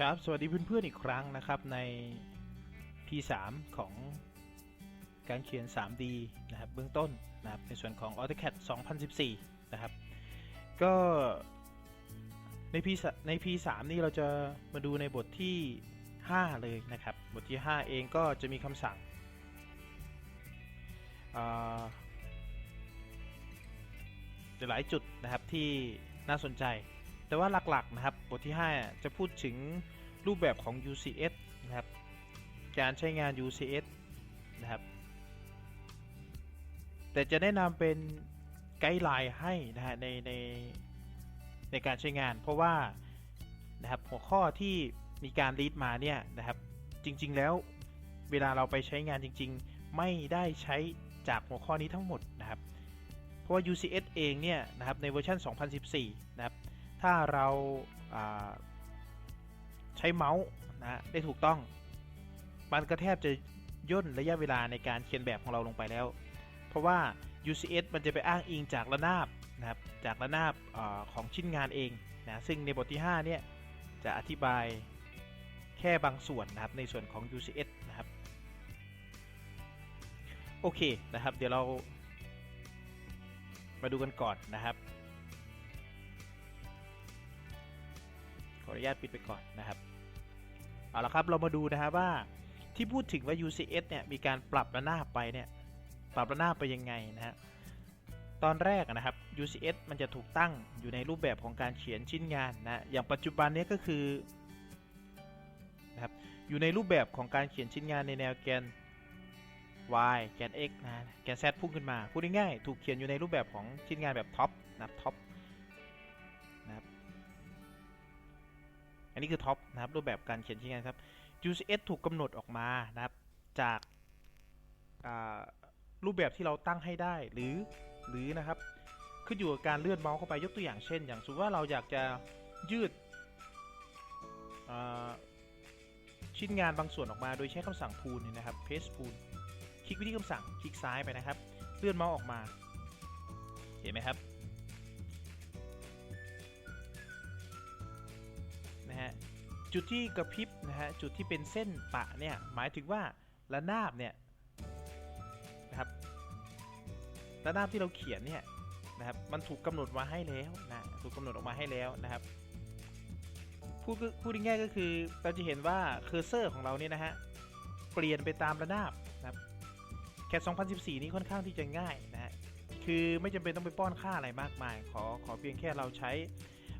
ครับสวัสดีเพื่อนๆอีกครั้งนะครับใน P3 ของการเขียน 3D นะครับเบื้องต้นนะครับในส่วนของ AutoCAD 2014 นะครับ ก็ใน P ใน P3 นี่เราจะมาดูในบทที่ 5 เลยนะครับ บทที่ 5 เองก็จะมีคำสั่ง หลายจุดนะครับที่น่าสนใจ แต่ว่าหลักๆนะครับบทที่ 5 จะพูดถึงรูปแบบของ UCS นะครับ การใช้งาน UCS นะครับ แต่จะแนะนำเป็นไกด์ไลน์ให้นะฮะในในในการใช้งาน เพราะว่านะครับหัวข้อที่มีการรีดมาเนี่ยนะครับ จริง ๆ แล้วเวลาเราไปใช้งานจริง ๆ ไม่ได้ใช้จากหัวข้อนี้ทั้งหมดนะครับ เพราะว่า UCS เองเนี่ยนะครับในเวอร์ชัน2014 นะครับ ถ้าเราาใช้เมาส์นะได้ถูกต้อง มันก็แทบจะย่นระยะเวลาในการเขียนแบบของเราลงไปแล้ว เพราะว่า UCS มันจะไปอ้างอิงจากระนาบนะครับ จากระนาบอของชิ้นงานเองนะ ซึ่งในบทที่ 5 เนี่ย จะอธิบายแค่บางส่วนนะครับ ในส่วนของ UCS นะครับ โอเคนะครับ เดี๋ยวเรามาดูกันก่อนนะครับ ออนุญาตปิดไปก่อนนะครับ เอาละครับเรามาดูนะครับว่าที่พูดถึงว่า UCS เนี่ยมีการปรับระนาบไปเนี่ยปรับระนาบไปยังไงนะฮะตอนแรกนะครับ UCS มันจะถูกตั้งอยู่ในรูปแบบของการเขียนชิ้นงานนะอย่างปัจจุบันนี้ก็คือนะครับอยู่ในรูปแบบของการเขียนชิ้นงานในแนวแกน y แกน x นะแกน z พุ่งขึ้นมาพูดง่ายๆถูกเขียนอยู่ในรูปแบบของชิ้นงานแบบท็อปนับท็อป อันนี้คือท็อปนะครับรูปแบบการเขียนชิ้นงานครับ UCS ถูกกำหนดออกมานะครับจากรูปแบบที่เราตั้งให้ได้หรือหรือนะครับขึ้นอยู่กับการเลื่อนเมาส์เข้าไปยกตัวอย่างเช่น อย่างสมมติว่าเราอยากจะยืดชิ้นงานบางส่วนออกมาโดยใช้คำสั่ง pull เนี่ยนะครับ paste pull คลิกไปที่คำสั่งคลิกซ้ายไปนะครับ เลื่อนเมาส์ออกมา เห็นไหมครับ ฮะจุดที่กระพริบนะฮะจุดที่เป็นเส้นปะเนี่ยหมายถึงว่าระนาบเนี่ยนะครับระนาบที่เราเขียนเนี่ยนะครับมันถูกกำหนดมาให้แล้วนะถูกกำหนดออกมาให้แล้วนะครับพูดพูดง่ายๆก็คือเราจะเห็นว่าเคอร์เซอร์ของเราเนี่ยนะฮะเปลี่ยนไปตามระนาบนะครับแคท2014 นี้ค่อนข้างที่จะง่ายนะฮะคือไม่จำเป็นต้องไปป้อนค่าอะไรมากมาย ขอขอเพียงแค่เราใช้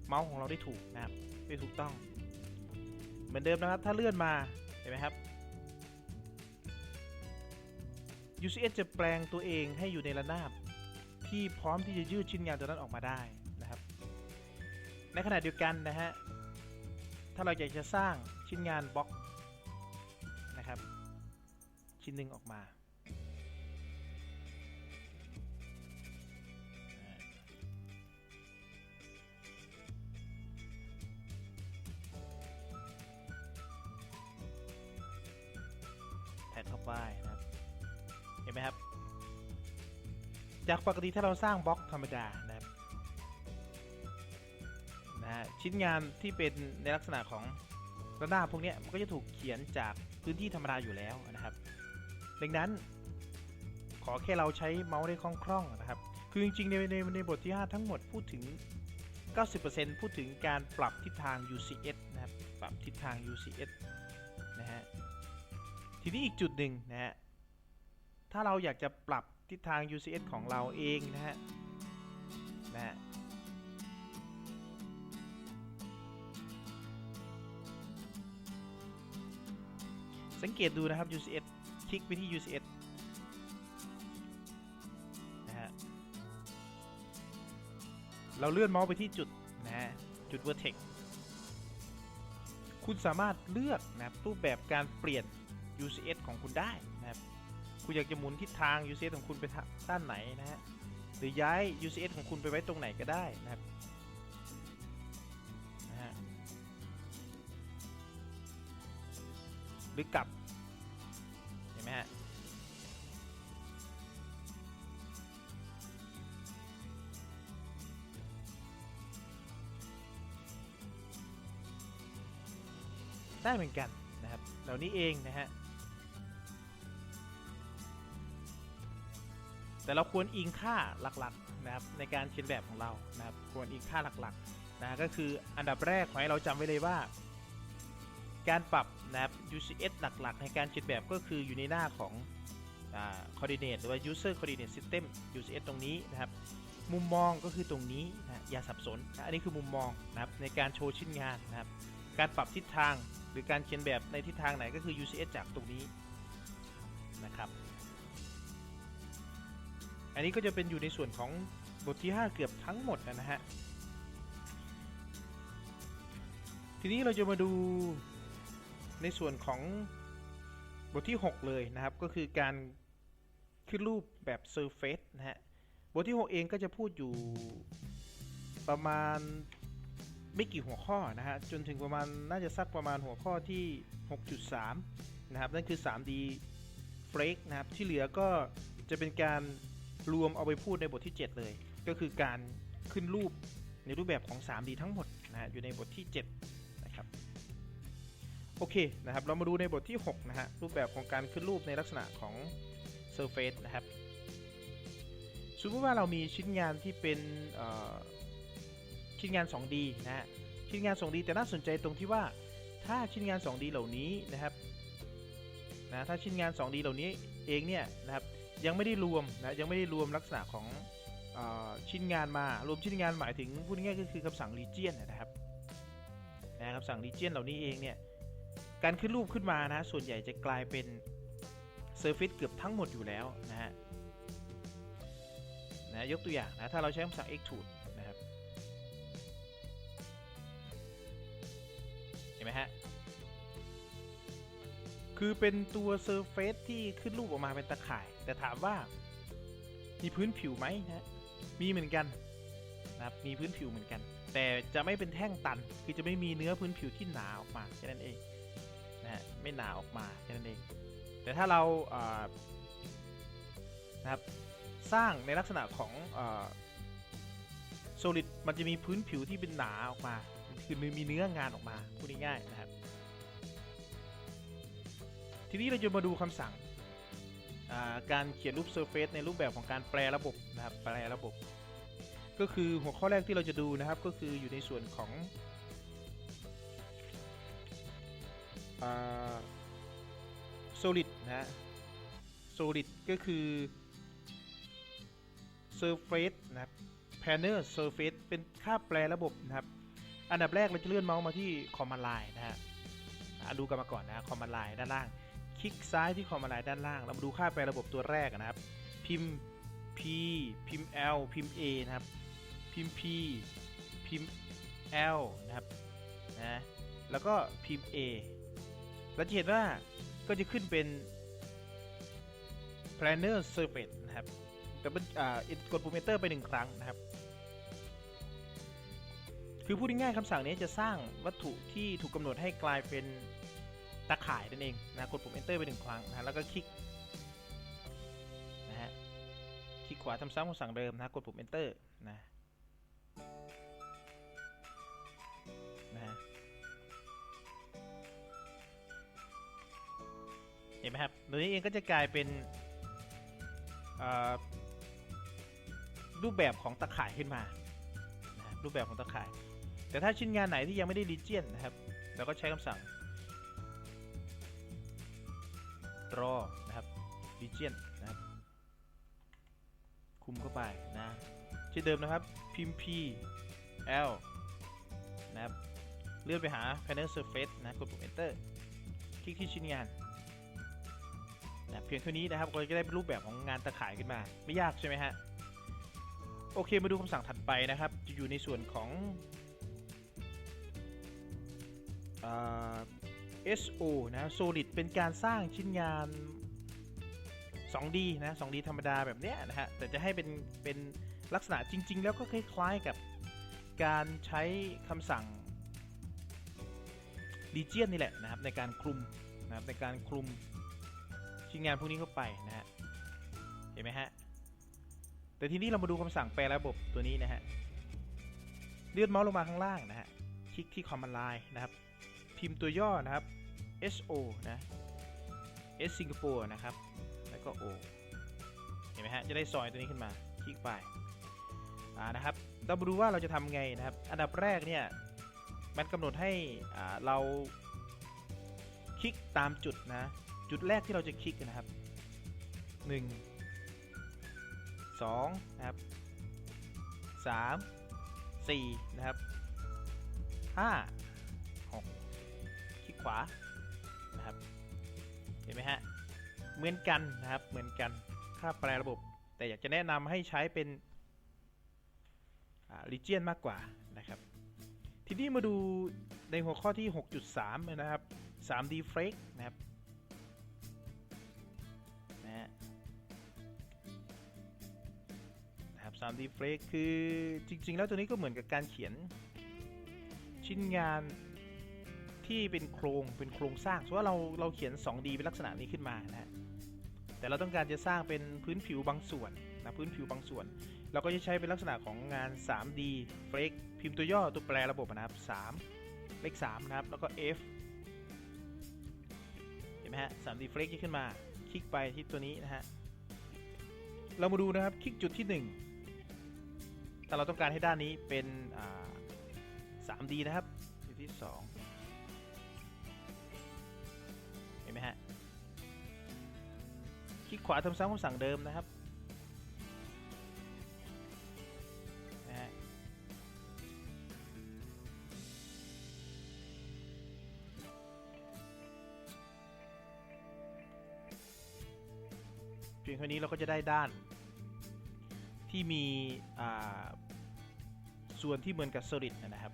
เมาส์ของเราได้ถูกนะครับได้ถูกต้อง เหมือนเดิมนะครับ ถ้าเลื่อนมา เห็นไหมครับ UCS จะแปลงตัวเองให้อยู่ในระนาบ ที่พร้อมที่จะยืดชิ้นงานตัวนั้นออกมาได้นะครับ ในขณะเดียวกันนะฮะ ถ้าเราอยากจะสร้างชิ้นงานบล็อกนะครับ ชิ้นหนึ่งออกมา แท็กเข้นะครับ เห็นไหมครับ จากปกติถ้าเราสร้างบล็อกธรรมดานะครับนะฮะชิ้นงานที่เป็นในลักษณะของระนาบพวกนี้มันก็จะถูกเขียนจากพื้นที่ธรรมดาอยู่แล้วนะครับ ดังนั้น ขอแค่เราใช้เมาส์ได้คล่องๆนะครับ คือจริงๆในในในบทที่ 5 ทั้งหมดพูดถึง 90%พูดถึงการปรับทิศทาง UCS นะครับ ปรับทิศทาง UCS ทีนี้อีกจุดหนึ่งนะฮะ ถ้าเราอยากจะปรับทิศทาง UCS ของเราเองนะฮะ นะฮะสังเกตดูนะครับ UCS คลิกไปที่ UCS นะฮะ เราเลื่อนเมาส์ไปที่จุดนะฮะ จุด vertex คุณสามารถเลือกนะครับรูปแบบการเปลี่ยน UCS ของคุณได้นะครับ คุณอยากจะหมุนทิศทาง UCS ของคุณไปทางด้านไหนนะฮะ หรือย้าย UCS ของคุณไปไว้ตรงไหนก็ได้นะครับนะฮะหรือกลับ เห็นไหมฮะได้เหมือนกันนะครับ เหล่านี้เองนะฮะ แต่เราควรอิงค่าหลักๆนะครับในการเขียนแบบของเรานะครับควรอิงค่าหลักๆนะก็คืออันดับแรกขอให้เราจำไว้เลยว่า การปรับนะครับ UCS หลักๆ ในการเขียนแบบก็คืออยู่ในหน้าของอ่า coordinate หรือว่า user coordinate system UCS ตรงนี้นะครับมุมมองก็คือตรงนี้นะอย่าสับสนนะอันนี้คือมุมมองนะครับในการโชว์ชิ้นงานนะครับ การปรับทิศทางหรือการเขียนแบบในทิศทางไหนก็คือ UCS จากตรงนี้นะครับ อันนี้ก็จะเป็นอยู่ในส่วนของบทที่ 5 เกือบทั้งหมดนะฮะ ทีนี้เราจะมาดูในส่วนของบทที่ 6 เลยนะครับ ก็คือการขึ้นรูปแบบ Surface นะฮะ บทที่ 6 เองก็จะพูดอยู่ประมาณไม่กี่หัวข้อนะฮะ จนถึงประมาณน่าจะสักประมาณหัวข้อที่ 6.3 นะครับ นั่นคือ 3D f l a k e นะครับ ที่เหลือก็จะเป็นการ รวมเอาไปพูดในบทที่ 7 เลย ก็คือการขึ้นรูปในรูปแบบของ 3D ทั้งหมดนะฮะอยู่ในบทที่ 7 นะครับ โอเคนะครับเรามาดูในบทที่ 6 นะฮะรูปแบบของการขึ้นรูปในลักษณะของ Surface นะครับสมมติว่าเรามีชิ้นงานที่เป็นชิ้นงาน 2D นะฮะชิ้นงาน 2D แต่น่าสนใจตรงที่ว่าถ้าชิ้นงาน 2D เหล่านี้นะครับนะถ้าชิ้นงาน 2D เหล่านี้เองเนี่ยนะครับ ยังไม่ได้รวมนะยังไม่ได้รวมลักษณะของอชิ้นงานมารวมชิ้นงานหมายถึงพูดง่ายก็คือคำสั่ง region นนะครับนะคำสั่ง region เหล่านี้เองเนี่ยการขึ้นรูปขึ้นมานะส่วนใหญ่จะกลายเป็น surface เกือบทั้งหมดอยู่แล้วนะฮะนะยกตัวอย่างนะถ้าเราใช้คำสั่ง extrude นะครับเห็นไหมฮะ คือเป็นตัว surface ที่ขึ้นรูปออกมาเป็นตะข่าย แต่ถามว่า มีพื้นผิวไหมนะมีเหมือนกันนะครับมีพื้นผิวเหมือนกัน แต่จะไม่เป็นแท่งตัน คือจะไม่มีเนื้อพื้นผิวที่หนาออกมาแค่นั้นเองนะฮะไม่หนาออกมาแค่นั้นเอง แต่ถ้าเราอ่านะครับสร้างในลักษณะของโซลิดมันจะมีพื้นผิวที่เป็นหนาออกมา คือมีเนื้องานออกมาพูดง่ายๆนะครับ ทีนี้เราจะมาดูคำสั่งการเขียนรูป Surface ในรูปแบบของการแปลระบบนะครับแปลระบบ ก็คือหัวข้อแรกที่เราจะดูนะครับก็คืออยู่ในส่วนของ solid นะ solid ก็คือ surface นะครับ panel surface เป็นค่าแปลระบบนะครับ อันดับแรกเราจะเลื่อนเมาส์มาที่ command line นะฮะดูกันมาก่อนนะ command line ด้านล่าง คลิกซ้ายที่ command line ด้านล่าง เรามาดูค่าแปลระบบตัวแรกนะครับ พิมพ์ p พิมพ์ l พิมพ์ a นะครับ พิมพ์ p พิมพ์ l นะครับนะแล้วก็พิมพ์ a เราจะเห็นว่าก็จะขึ้นเป็น planar surface นะครับแต่เป็นอ่ากดปุ่ม enter ไปหนึ่งครั้งนะครับ คือพูดง่ายๆคำสั่งนี้จะสร้างวัตถุที่ถูกกำหนดให้กลายเป็น ตะข่ายนั่นเองนะกดปุ่ม enter ไปหนึ่งครั้งนะแล้วก็คลิกนะฮะคลิกขวาทำซ้ำคำสั่งเดิมนะกดปุ่ม enter นะนะเห็นไหมครับตัวนี้เองก็จะกลายเป็นรูปแบบของตะข่ายขึ้นมานะรูปแบบของตะข่าย แต่ถ้าชิ้นงานไหนที่ยังไม่ได้รีเจียนนะครับ เราก็ใช้คำสั่ง draw นะครับ region นะครับ คุมเข้าไปนะเช่นเดิมนะครับ พิมพ์ p l นะครับ เลื่อนไปหา panel surface นะ กดปุ่ม enter คลิกที่ชิ้นงานนะเพียงเท่านี้นะครับก็จะได้เป็นรูปแบบของงานตะข่ายขึ้นมา ไม่ยากใช่ไหมฮะ โอเคมาดูคำสั่งถัดไปนะครับ จะอยู่ในส่วนของ SO นะ solid เป็นการสร้างชิ้นงาน 2D นะ 2D ธรรมดาแบบเนี้ยนะฮะ แต่จะให้เป็น เป็นลักษณะจริง ๆ แล้วก็คล้ายๆกับการใช้คำสั่ง region นี่แหละนะครับ ในการคลุมนะครับในการคลุมชิ้นงานพวกนี้เข้าไปนะฮะ เห็นไหมฮะ แต่ทีนี้เรามาดูคำสั่งแปลระบบตัวนี้นะฮะ เลื่อนเมาส์ลงมาข้างล่างนะฮะ คลิกที่ command line นะครับ พิมพ์ตัวย่อนะครับ SO นะ S สิงคโปร์นะครับ แล้วก็ O เห็นไหมฮะ จะได้ซอยตัวนี้ขึ้นมา คลิกไป อ่า นะครับ เรามาดูว่าเราจะทำไงนะครับ อันดับแรกเนี่ย มันกำหนดให้อ่าเราคลิกตามจุดนะ จุดแรกที่เราจะคลิกนะครับ 1 2 นะครับ 3 4 นะครับ 5 ขวานะครับเห็นไหมฮะเหมือนกันนะครับเหมือนกันค่าแปลระบบ แต่อยากจะแนะนำให้ใช้เป็นลิเจียนมากกว่านะครับ ทีนี้มาดูในหัวข้อที่ 6.3 นะครับ 3D f l a k e นะครับนะฮะนะครับ 3D f l a k e คือจริง ๆ แล้วตัวนี้ก็เหมือนกับการเขียนชิ้นงาน ที่เป็นโครงเป็นโครงสร้างสมมติว่าเราเราเขียน 2D เป็นลักษณะนี้ขึ้นมานะฮะแต่เราต้องการจะสร้างเป็นพื้นผิวบางส่วนนะพื้นผิวบางส่วน เราก็จะใช้เป็นลักษณะของงาน 3D f l a k พิมพ์ตัวย่อตัวแปรระบบนะครับ 3 เลข3นะครับ แล้วก็ F เห็นไหมฮะ 3D f l a k e ขึ้นมา คลิกไปที่ตัวนี้นะฮะ เรามาดูนะครับ คลิกจุดที่1ถ้าเราต้องการให้ด้านนี้เป็น 3D นะครับ จุดที่ 2 ห็นไหมฮะ คลิกขวาทำซ้ำคำสั่งเดิมนะครับนะฮะเพียงเท่านี้เราก็จะได้ด้าน ที่มีส่วนที่เหมือนกับ solid นะครับ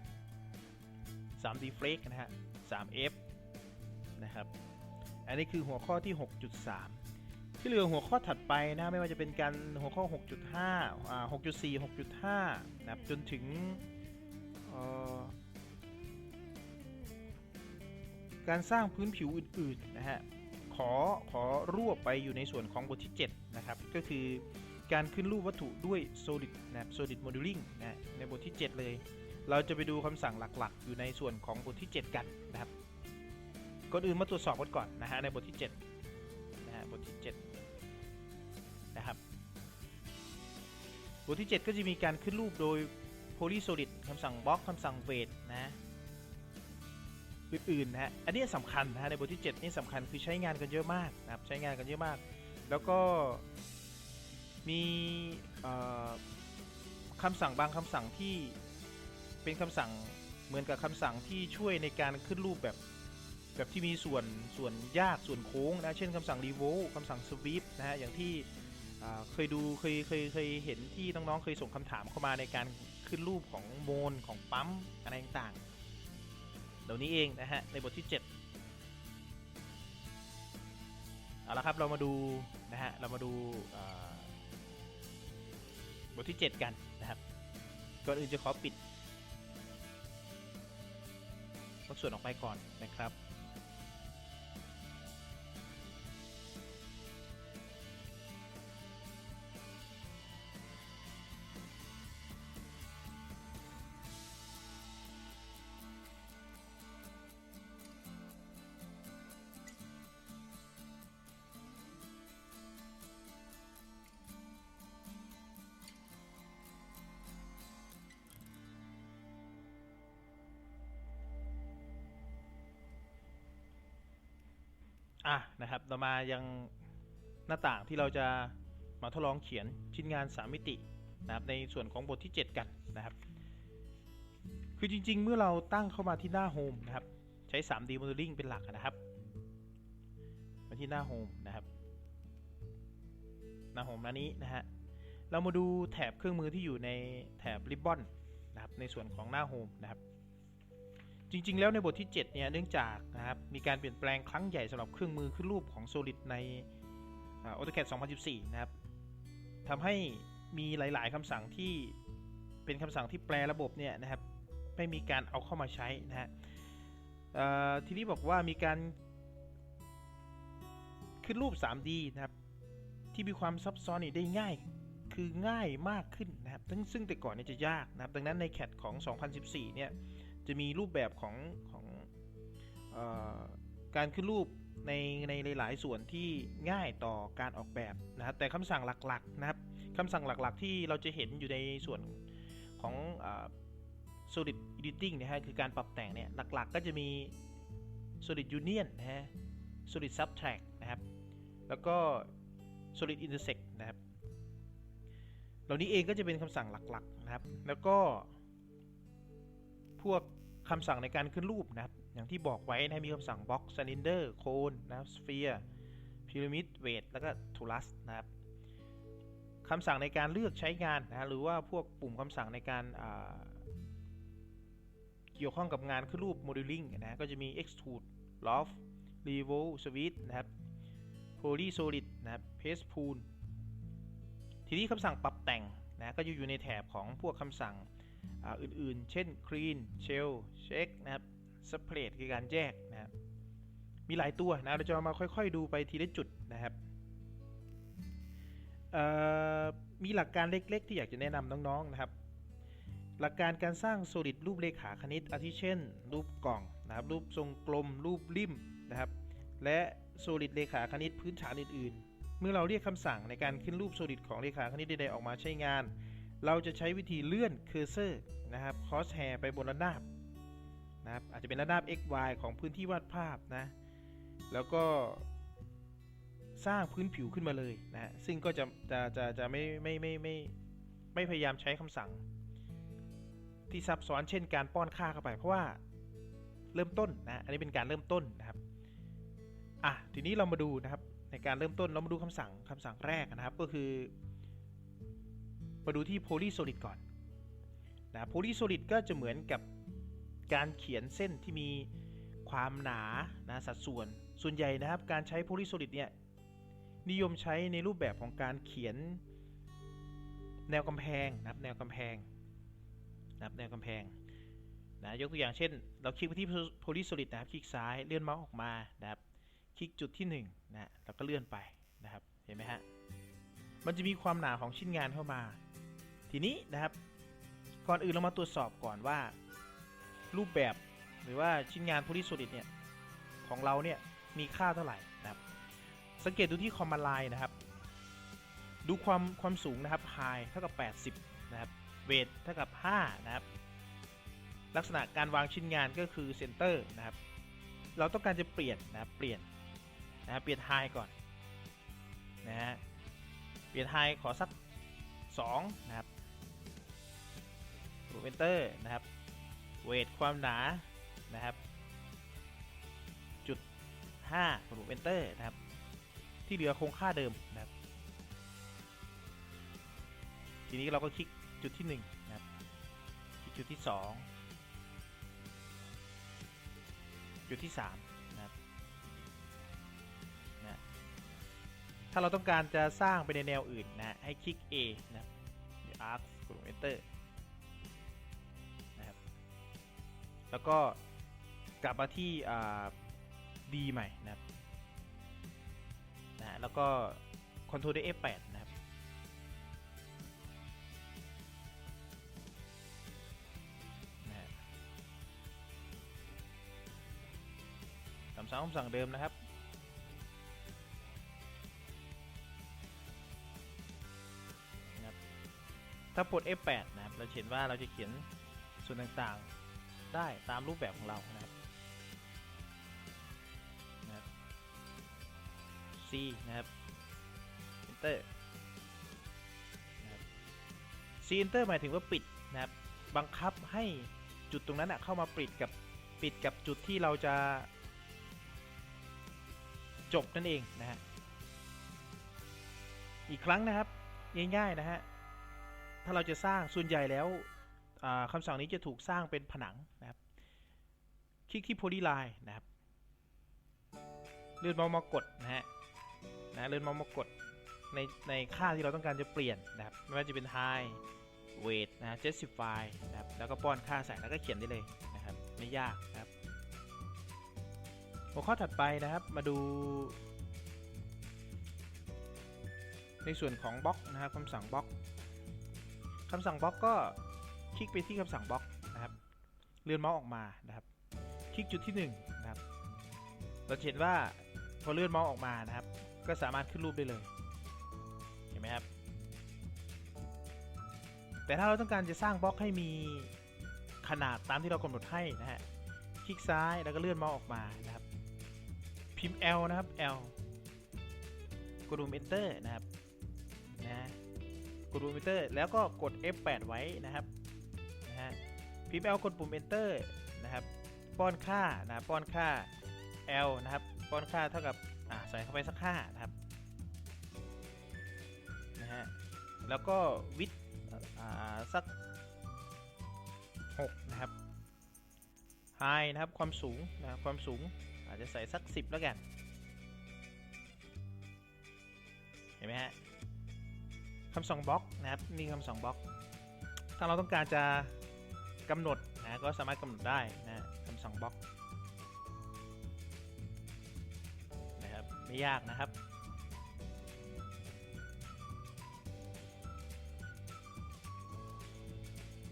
3D flake นะฮะ 3F นะครับ อันนี้คือหัวข้อที่ 6.3 ที่เหลือหัวข้อถัดไปนะไม่ว่าจะเป็นการหัวข้อ 6.5อ่า6.4 6.5นะครับจนถึงการสร้างพื้นผิวอื่น ๆ นะฮะ ขอขอรวบไปอยู่ในส่วนของบทที่ 7 นะครับ ก็คือการขึ้นรูปวัตถุด้วย solid นะครับ solid modeling นะในบทที่ 7 เลย เราจะไปดูคำสั่งหลัก ๆ อยู่ในส่วนของบทที่ 7 กันนะครับ ก่อนอื่นมาตรวจสอบกันก่อนนะฮะในบทที่7นะฮะบทที่7นะครับบทที่ 7 ก็จะมีการขึ้นรูปโดย polysolid คำสั่ง block คำสั่ง weight นะอื่นๆนะฮะอันนี้สำคัญนะฮะในบทที่ 7 นี่สำคัญคือใช้งานกันเยอะมากนะครับใช้งานกันเยอะมาก แล้วก็มีคำสั่งบางคำสั่งที่เป็นคำสั่งเหมือนกับคำสั่งที่ช่วยในการขึ้นรูปแบบ แบบที่มีส่วนส่วนยากส่วนโค้งนะเช่นคำสั่ง revolve คำสั่ง sweep นะฮะอย่างที่เคยดูเคยเคยเคยเห็นที่น้องๆเคยส่งคำถามเข้ามาในการขึ้นรูปของโมนของปั๊มอะไรต่างๆเหล่านี้เองนะฮะในบทที่ 7 เอาละครับเรามาดูนะฮะเรามาดูบทที่ 7 กันนะครับก่อนอื่นจะขอปิดบางส่วนออกไปก่อนนะครับ อะนะครับเรามายังหน้าต่างที่เราจะมาทดลองเขียนชิ้นงาน 3 มิตินะครับในส่วนของบทที่ 7 กันนะครับ คือจริง ๆ เมื่อเราตั้งเข้ามาที่หน้าโฮมนะครับ ใช้ 3D Modeling เป็นหลักนะครับ มาที่หน้าโฮมนะครับ หน้าโฮมหน้านี้นะฮะ เรามาดูแถบเครื่องมือที่อยู่ในแถบ Ribbon นะครับ ในส่วนของหน้าโฮมนะครับ จริงๆ แล้วในบทที่ 7 เนี่ย เนื่องจากนะครับมีการเปลี่ยนแปลงครั้งใหญ่สำหรับเครื่องมือขึ้นรูปของ Solid ในอ่า AutoCAD 2014 นะครับทำให้มีหลายๆคำสั่งที่เป็นคำสั่งที่แปลระบบเนี่ยนะครับไม่มีการเอาเข้ามาใช้นะฮะทีนี้บอกว่ามีการขึ้นรูป 3D นะครับที่มีความซับซ้อนนี่ได้ง่ายคือง่ายมากขึ้นนะครับซึ่งแต่ก่อนเนี่ยจะยากนะครับดังนั้นใน CAD ของ 2014 เนี่ย จะมีรูปแบบของของออการขึ้นรูปในในหลาย ๆ ส่วนที่ง่ายต่อการออกแบบนะครับ แต่คำสั่งหลัก ๆ นะครับคำสั่งหลัก ๆ ที่เราจะเห็นอยู่ในส่วนของอ solid editing นะฮะคือการปรับแต่งเนี่ยหลัก ๆ ก็จะมี solid union นะฮะ solid subtract นะครับ แล้วก็ solid intersect นะครับ เหล่านี้เองก็จะเป็นคำสั่งหลัก ๆ นะครับ แล้วก็พวก คำสั่งในการขึ้นรูปนะครับ อย่างที่บอกไว้นะมีคำสั่ง box cylinder cone นะครับ sphere pyramid weight แล้วก็ torus นะครับคำสั่งในการเลือกใช้งานนะหรือว่าพวกปุ่มคำสั่งในการเกี่ยวข้องกับงานขึ้นรูป modeling นะก็จะมี extrude loft revolve switch นะครับ poly solid นะครับ paste pool ทีนี้คำสั่งปรับแต่งนะก็จะอยู่ในแถบของพวกคำสั่ง อื่นๆ เช่น clean shell check นะครับ separate คือการแยกนะครับมีหลายตัวนะเราจะมาค่อยๆดูไปทีละจุดนะครับมีหลักการเล็กๆ ที่อยากจะแนะนำน้องๆนะครับ หลักการการสร้าง solid รูปเลขาคณิต อาทิเช่น รูปกล่องนะครับ รูปทรงกลม รูปริมนะครับ และ solid เลขาคณิตพื้นฐานอื่น ๆ เมื่อเราเรียกคำสั่งในการขึ้นรูป solid ของเลขาคณิตใดๆออกมาใช้งาน เราจะใช้วิธีเลื่อนเคอร์เซอร์นะครับ crosshair ไปบนระนาบนะครับอาจจะเป็นระนาบ x y ของพื้นที่วาดภาพนะ แล้วก็สร้างพื้นผิวขึ้นมาเลยนะฮะซึ่งก็จะจะจะจะไม่ไม่ไม่ไม่ไม่พยายามใช้คำสั่ง ที่ซับซ้อนเช่นการป้อนค่าเข้าไป เพราะว่าเริ่มต้นนะอันนี้เป็นการเริ่มต้นนะครับอะทีนี้เรามาดูนะครับในการเริ่มต้นเรามาดูคำสั่งคำสั่งแรกนะครับก็คือ มาดูที่ polysolid ก่อนนะ polysolid ก็จะเหมือนกับการเขียนเส้นที่มีความหนานะสัดส่วน ส่วนใหญ่นะครับ การใช้ polysolid เนี่ยนิยมใช้ในรูปแบบของการเขียนแนวกำแพงนะครับแนวกำแพงนะครับแนวกำแพงนะยกตัวอย่างเช่น เราคลิกไปที่ polysolid นะครับคลิกซ้ายเลื่อนเมาส์ออกมานะครับคลิกจุดที่1นะแล้วก็เลื่อนไปนะครับเห็นไหมฮะมันจะมีความหนาของชิ้นงานเข้ามา ทีนี้นะครับ ก่อนอื่นเรามาตรวจสอบก่อนว่า รูปแบบหรือว่าชิ้นงาน polysolid เนี่ยของเราเนี่ยมีค่าเท่าไหร่นะครับ สังเกตดูที่ command line นะครับ ดูความความสูงนะครับ high เท่ากับ 80 นะครับ weight เท่ากับ 5 นะครับ ลักษณะการวางชิ้นงานก็คือ center นะครับ เราต้องการจะเปลี่ยนนะครับเปลี่ยนนะเปลี่ยน high ก่อนนะฮะเปลี่ยน high ขอสัก 2 นะครับ กด enter นะครับ weight ความหนานะครับจุด5กด enter นะครับ ที่เหลือคงค่าเดิมนะครับ ทีนี้เราก็คลิกจุดที่ 1 นะครับ คลิกจุดที่ 2 จุดที่ 3 นะครับนะถ้าเราต้องการจะสร้างไปในแนวอื่นนะ ให้คลิก A นะครับ arc กด enter แล้วก็กลับมาที่อ่า D ใหม่นะครับนะแล้วก็ Ctrl ด้วย F8 นะครับ นะคำสั่งคำสั่งเดิมนะครับ ถ้ากด F8 นะครับ เราเห็นว่าเราจะเขียนส่วนต่างๆ ได้ตามรูปแบบของเรานะครับนะครับ C นะครับ Enter นะครับ C Enter หมายถึงว่าปิดนะครับ บังคับให้จุดตรงนั้นนะเข้ามาปิดกับปิดกับจุดที่เราจะ จบนั่นเองนะฮะ อีกครั้งนะครับง่ายๆนะฮะ ถ้าเราจะสร้างส่วนใหญ่แล้ว คำสั่งนี้จะถูกสร้างเป็นผนังนะครับ คลิกที่ polyline นะครับ เลื่อนเมาส์มากดนะฮะนะเลื่อนเมาส์มากดในในค่าที่เราต้องการจะเปลี่ยนนะครับ ไม่ว่าจะเป็น high weight นะ justify นะครับ แล้วก็ป้อนค่าใส่แล้วก็เขียนได้เลยนะครับ ไม่ยากนะครับ หัวข้อถัดไปนะครับมาดู ในส่วนของบล็อกนะครับคำสั่งบล็อกคำสั่งบล็อกก็ คลิกไปที่คำสั่งบล็อกนะครับ เลื่อนเมาส์ออกมานะครับ คลิกจุดที่1นะครับ เราเห็นว่าพอเลื่อนเมาส์ออกมานะครับ ก็สามารถขึ้นรูปได้เลย เห็นไหมครับ แต่ถ้าเราต้องการจะสร้างบล็อกให้มีขนาดตามที่เรากำหนดให้นะฮะ คลิกซ้ายแล้วก็เลื่อนเมาส์ออกมานะครับ พิมพ์ L นะครับ L กดปุ่ม Enter นะครับ นะกดปุ่ม Enter แล้วก็กด F8 ไว้นะครับ พิมพ์ L กดปุ่ม Enter นะครับ ป้อนค่านะป้อนค่า L นะครับ ป้อนค่าเท่ากับอ่าใส่เข้าไปสักค่านะครับนะฮะแล้วก็วิดอ่าสัก6นะครับ High นะครับความสูงนะครับความสูงอาจจะใส่สัก 10 แล้วกัน เห็นไหมฮะคำสั่งบล็อกนะครับนี่คำสั่งบล็อก ถ้าเราต้องการจะ กำหนดนะก็สามารถกำหนดได้นะคำสั่งบล็อกนะครับไม่ยากนะครับ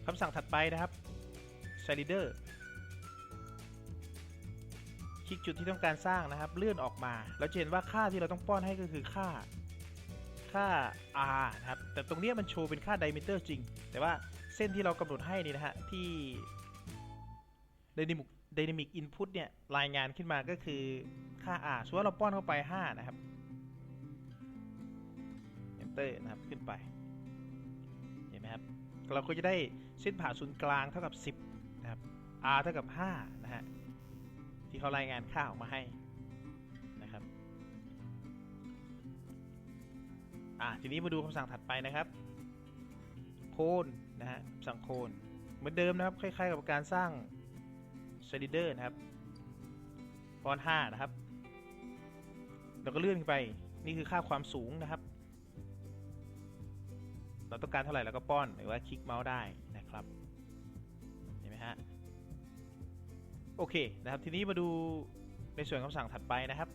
คำสั่งถัดไปนะครับ slider คลิกจุดที่ต้องการสร้างนะครับ เลื่อนออกมาแล้วจะเห็นว่าค่าที่เราต้องป้อนให้ก็คือค่าค่า r นะครับ แต่ตรงนี้มันโชว์เป็นค่า diameter จริง แต่ว่า เส้นที่เรากำหนดให้นี่นะฮะ ที่ dynamic dynamic input เนี่ย รายงานขึ้นมาก็คือค่า r สมมติว่าเราป้อนเข้าไป 5 นะครับ enter นะครับ ขึ้นไป เห็นไหมครับ เราก็จะได้เส้นผ่าศูนย์กลางเท่ากับ 10 นะครับ r เท่ากับ 5 นะฮะ ที่เขารายงานค่าออกมาให้นะครับ อะ ทีนี้มาดูคำสั่งถัดไปนะครับ โคน นะฮะสังโคนเหมือนเดิมนะครับคล้ายๆ กับการสร้าง slider นะครับฟอนต์5นะครับเราก็เลื่อนขึ้นไปนี่คือค่าความสูงนะครับ เราต้องการเท่าไหร่เราก็ป้อนหรือว่าคลิกเมาส์ได้นะครับเห็นไหมฮะโอเคนะครับทีนี้มาดูในส่วนคำสั่งถัดไปนะครับ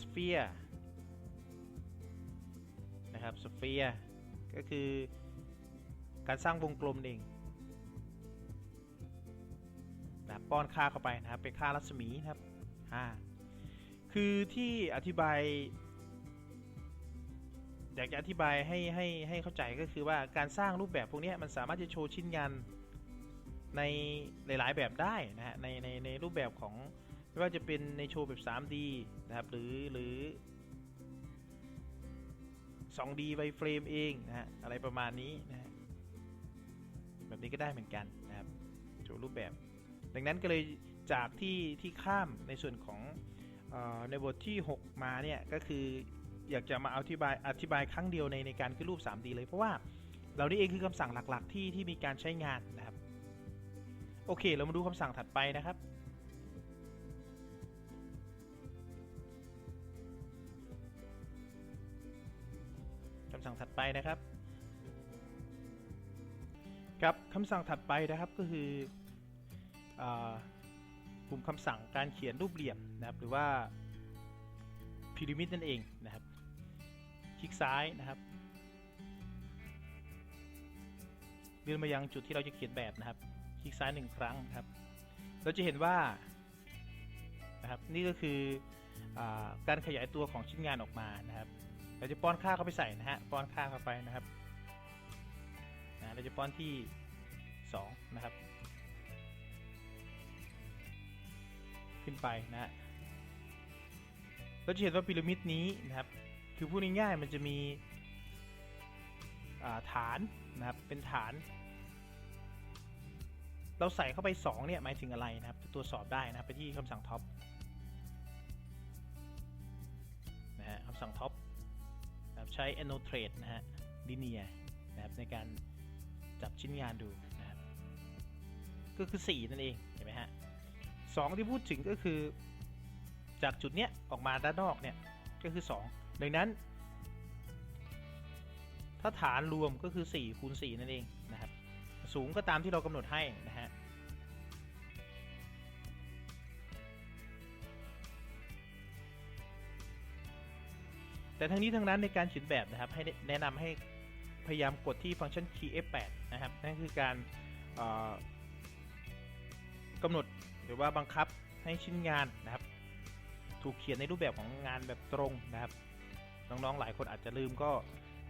sphere นะครับ sphere ก็คือการสร้างวงกลมเองนะป้อนค่าเข้าไปนะครับเป็นค่ารัศมีนะครับ5คือที่อธิบาย อยากจะอธิบายให้ให้ให้เข้าใจก็คือว่าการสร้างรูปแบบพวกนี้มันสามารถจะโชว์ชิ้นงานในหลาย ๆ แบบได้นะฮะในในในรูปแบบของไม่ว่าจะเป็นในโชว์แบบ 3D นะครับหรือหรือ 2D ไวเฟรมเองนะฮะอะไรประมาณนี้นะฮะแบบนี้ก็ได้เหมือนกันนะครับโชว์รูปแบบ ดังนั้นก็เลยจากที่ที่ข้ามในส่วนของออในบทที่ 6 มาเนี่ยก็คืออยากจะมาอธิบายอธิบายครั้งเดียวในในการขึ้นรูป 3D เลยเพราะว่าเรานี่เองคือคำสั่งหลักๆ ที่ที่มีการใช้งานนะครับ โอเค เรามาดูคำสั่งถัดไปนะครับ สั่งถัดไปนะครับ ครับคำสั่งถัดไปนะครับก็คืออกลุ่มคำสั่งการเขียนรูปเหลี่ยมนะครับ หรือว่าพีระมิดนั่นเองนะครับ คลิกซ้ายนะครับเลื่อนมายังจุดที่เราจะเขียนแบบนะครับ คลิกซ้ายหนึ่งครั้งครับ เราจะเห็นว่านะครับนี่ก็คืออการขยายตัวของชิ้นงานออกมานะครับ เราจะป้อนค่าเข้าไปใส่นะฮะ ป้อนค่าเข้าไปนะครับนะเราจะป้อนที่ 2 นะครับ ขึ้นไปนะฮะเราจะเห็นว่าพีระมิดนี้นะครับ คือพูดง่ายๆมันจะมีาฐานนะครับ เป็นฐาน เราใส่เข้าไป 2 เนี่ยหมายถึงอะไรนะครับจะตรวจสอบได้นะครับไปที่คำสั่งท็อปนะฮะคำสั่งท็อป ใช้ annotate นะฮะ linear นะครับในการจับชิ้นงานดูนะครับ ก็คือ 4 นั่นเอง เห็นไหมฮะสองที่พูดถึงก็คือจากจุดเนี้ยออกมาด้านนอกเนี่ยก็คือ 2 ดังนั้น ถ้าฐานรวมก็คือ4คูณ4นั่นเองนะครับ สูงก็ตามที่เรากำหนดให้นะฮะ แต่ทั้งนี้ทั้งนั้นในการเขียนแบบนะครับ ให้แนะนำให้พยายามกดที่ฟังก์ชัน key F8 นะครับ นั่นคือการเอ่อกำหนดหรือว่าบังคับให้ชิ้นงานนะครับ ถูกเขียนในรูปแบบของงานแบบตรงนะครับ น้องๆหลายคนอาจจะลืมก็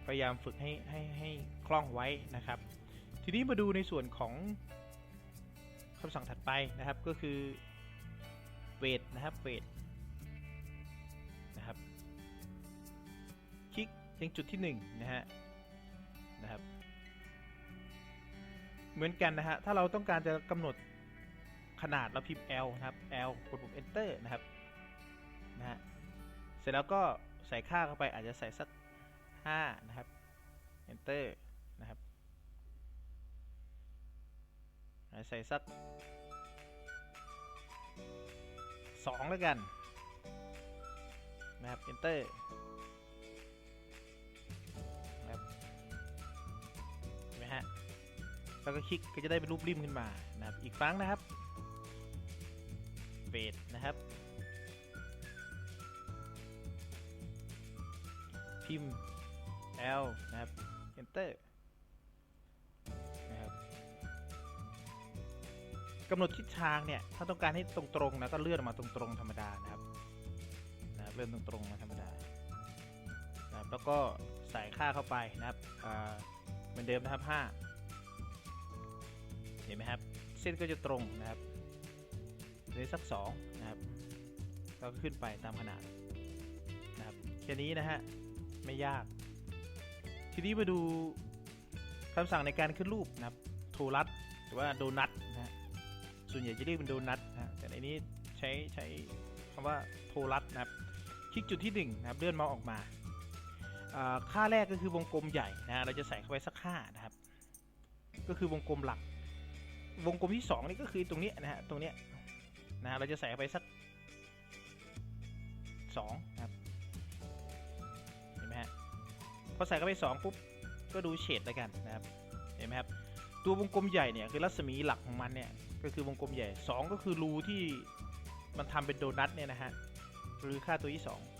พยายามฝึกให้ให้ให้คล่องไว้นะครับ ทีนี้มาดูในส่วนของคำสั่งถัดไปนะครับก็คือ wait นะครับ wait นะ คลิกยังจุดที่1นะฮะนะครับ เหมือนกันนะฮะถ้าเราต้องการจะกำหนดขนาดเราพิมพ์ L นะครับ L กดปุ่ม enter นะครับนะฮะเสร็จแล้วก็ใส่ค่าเข้าไปอาจจะใส่สัก5นะครับ enter นะครับใส่สัก2แล้วกันนะครับ enter แล้วก็คลิกก็จะได้เป็นรูปริมขึ้นมานะครับ อีกครั้งนะครับเบดนะครับ พิมพ์ L นะครับ enter นะครับกำหนดทิศทางเนี่ย ถ้าต้องการให้ตรงๆนะก็เลื่อนออกมาตรงๆธรรมดานะครับนะบเลื่อนตรงๆมาธรรมดานะครับแล้วก็ใส่ค่าเข้าไปนะครับเหมือนเดิมนะครับ 5 ห็นไหมครับ เส้นก็จะตรงนะครับเลยสัก2นะครับแล้วก็ขึ้นไปตามขนาดนะครับแค่นี้นะฮะไม่ยาก ทีนี้มาดูคำสั่งในการขึ้นรูปนะครับโทรัสหรือว่าโดนัทนะฮะส่วนใหญ่จะเรียกเป็นโดนัทนะแต่ในนี้ใช้ใช้คำว่าโทรัสนะครับคลิกจุดที่1นะครับเลื่อนเมาส์ออกมาอ่าค่าแรกก็คือวงกลมใหญ่นะฮะเราจะใส่เข้าไปสัก5นะครับ ก็คือวงกลมหลัก วงกลมที่ 2 นี่ก็คือตรงนี้นะฮะตรงเนี้ยนะฮะเราจะใส่ไปสัก2นะครับเห็นไหมฮะพอใส่เข้าไป 2 ปุ๊บก็ดูเฉดแล้วกันนะครับเห็นไหมครับตัววงกลมใหญ่เนี่ยคือรัศมีหลักของมันเนี่ยก็คือวงกลมใหญ่ 2 ก็คือรูที่มันทำเป็นโดนัทเนี่ยนะฮะหรือค่าตัวที่ 2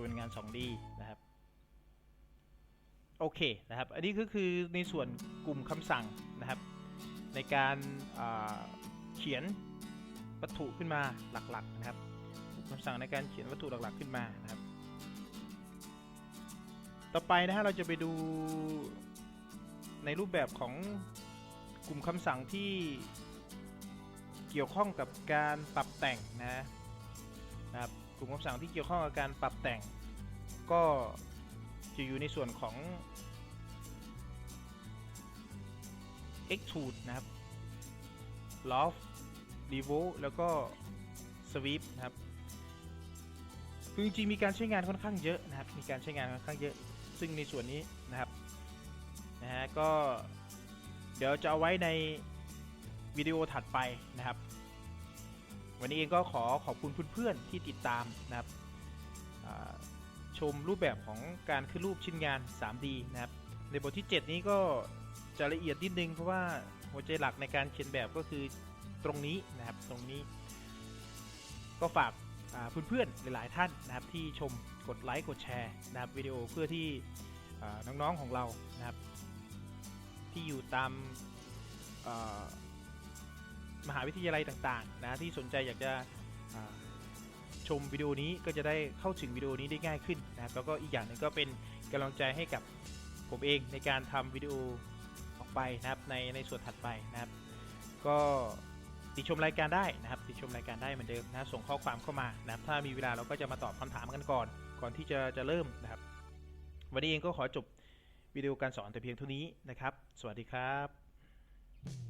ถ้าโชว์เป็นงาน 2D นะครับโอเคนะครับ อันนี้ก็คือในส่วนกลุ่มคำสั่งนะครับ ในการเขียนวัตถุขึ้นมาหลักๆนะครับคำสั่งในการเขียนวัตถุหลักๆขึ้นมานะครับ ต่อไปนะฮะเราจะไปดูในรูปแบบของกลุ่มคำสั่งที่เกี่ยวข้องกับการปรับแต่งนะนะครับ ลุ่มคำสั่งที่เกี่ยวข้องกับการปรับแต่ง ก็จะอยู่ในส่วนของ extrude นะครับ loft revolve แล้วก็ sweep นะครับคือจริงๆมีการใช้งานค่อนข้างเยอะนะครับ มีการใช้งานค่อนข้างเยอะ ซึ่งในส่วนนี้นะครับนะฮะก็เดี๋ยวจะเอาไว้ในวิดีโอถัดไปนะครับ วันนี้เองก็ขอขอบคุณเพื่อนๆที่ติดตามนะครับชมรูปแบบของการขึ้นรูปชิ้นงาน 3D นะครับ ในบทที่ 7 นี้ก็จะละเอียดนิดนึงเพราะว่าหัวใจหลักในการเขียนแบบก็คือตรงนี้นะครับตรงนี้ ก็ฝากเพื่อนๆหลายๆท่านนะครับที่ชมกดไลค์กดแชร์นะครับวิดีโอเพื่อที่น้องๆของเรานะครับ ที่อยู่ตามอ มหาวิทยาลัยต่างๆนะที่สนใจอยากจะชมวิดีโอนี้ก็จะได้เข้าถึงวิดีโอนี้ได้ง่ายขึ้นนะครับแล้วก็อีกอย่างหนึ่งก็เป็นกำลังใจให้กับผมเองในการทำวิดีโอออกไปนะครับในในส่วนถัดไปนะครับ ก็ติชมรายการได้นะครับติชมรายการได้เหมือนเดิมนะส่งข้อความเข้ามานะครับ ถ้ามีเวลาเราก็จะมาตอบคำถามกันก่อน ก่อนที่จะจะเริ่มนะครับ วันนี้เองก็ขอจบวิดีโอการสอนแต่เพียงเท่านี้นะครับ สวัสดีครับ